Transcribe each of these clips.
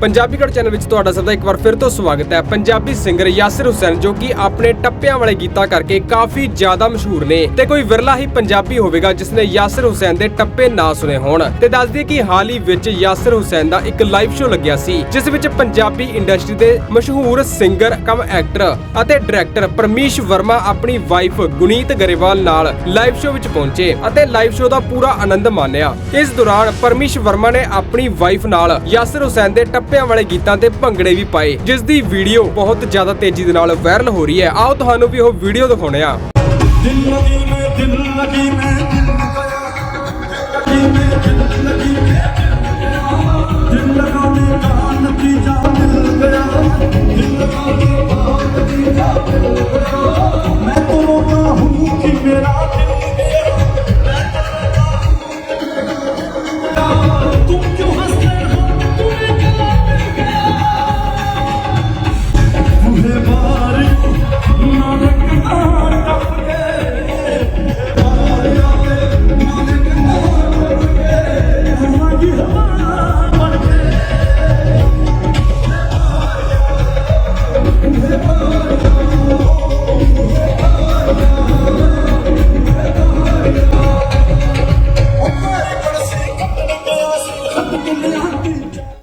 ਪੰਜਾਬੀ ਗੜ channel ਵਿੱਚ ਤੁਹਾਡਾ ਸਭ ਦਾ ਇੱਕ ਵਾਰ ਫਿਰ ਤੋਂ ਸਵਾਗਤ ਹੈ। ਪੰਜਾਬੀ ਸਿੰਗਰ ਯਾਸਿਰ ਹੁਸੈਨ, ਜੋ ਕਿ ਆਪਣੇ ਟੱਪਿਆਂ ਵਾਲੇ ਗੀਤਾਂ ਕਰਕੇ ਕਾਫੀ ਜ਼ਿਆਦਾ ਮਸ਼ਹੂਰ ਨੇ ਤੇ ਕੋਈ ਵਿਰਲਾ ਹੀ ਪੰਜਾਬੀ ਹੋਵੇਗਾ ਜਿਸ ਨੇ ਯਾਸਿਰ ਹੁਸੈਨ ਦੇ ਟੱਪੇ ਨਾ ਸੁਨੇ ਹੋਣ। ਤੇ ਦੱਸ ਦਈਏ ਕਿ ਹਾਲ ਹੀ ਵਿੱਚ ਯਾਸਿਰ ਹੁਸੈਨ ਦਾ ਇੱਕ ਲਾਈਵ ਸ਼ੋਅ ਲੱਗਿਆ ਸੀ, ਜਿਸ ਵਿੱਚ ਪੰਜਾਬੀ ਇੰਡਸਟਰੀ ਦੇ ਮਸ਼ਹੂਰ ਸਿੰਗਰ, ਕਮ ਐਕਟਰ ਅਤੇ ਡਾਇਰੈਕਟਰ ਪਰਮੀਸ਼ ਵਰਮਾ ਆਪਣੀ ਵਾਈਫ ਗੁਨੀਤ ਗਰੇਵਾਲ ਨਾਲ ਲਾਈਵ ਸ਼ੋਅ ਵਿੱਚ ਪਹੁੰਚੇ ਅਤੇ ਲਾਈਵ ਸ਼ੋਅ ਦਾ ਪੂਰਾ ਆਨੰਦ ਮਾਣਿਆ। ਇਸ ਦੌਰਾਨ ਪਰਮੀਸ਼ ਵਰਮਾ ਨੇ ਆਪਣੀ ਵਾਈਫ ਨਾਲ ਯਾਸਿਰ ਹੁਸੈਨ ਦੇ ਟੱਪਿਆਂ ਵਾਲੇ ਗੀਤਾਂ ਤੇ ਭੰਗੜੇ ਵੀ ਪਾਏ ਜਿਸ ਦੀ ਵੀਡੀਓ ਬਹੁਤ ਜ਼ਿਆਦਾ ਤੇਜ਼ੀ ਦੇ ਨਾਲ ਵਾਇਰਲ ਹੋ ਰਹੀ ਹੈ। ਆਓ ਤੁਹਾਨੂੰ ਵੀ ਉਹ ਵੀਡੀਓ ਦਿਖਾਉਣੇ ਆ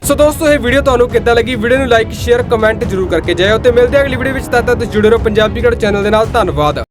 ਸੋ ਦੋਸਤੋ, ਇਹ ਵੀਡੀਓ ਤੁਹਾਨੂੰ ਕਿੱਦਾਂ ਲੱਗੀ? ਵੀਡੀਓ ਨੂੰ ਲਾਈਕ ਸ਼ੇਅਰ ਕਮੈਂਟ ਜਰੂਰ ਕਰਕੇ ਜਾਇਓ ਤੇ ਮਿਲਦੇ ਹਾਂ ਅਗਲੀ ਵੀਡੀਓ ਵਿੱਚ। ਤਦ ਤੱਕ ਜੁੜੇ ਰਹੋ ਪੰਜਾਬੀ ਗੜ ਚੈਨਲ ਦੇ ਨਾਲ। ਧੰਨਵਾਦ।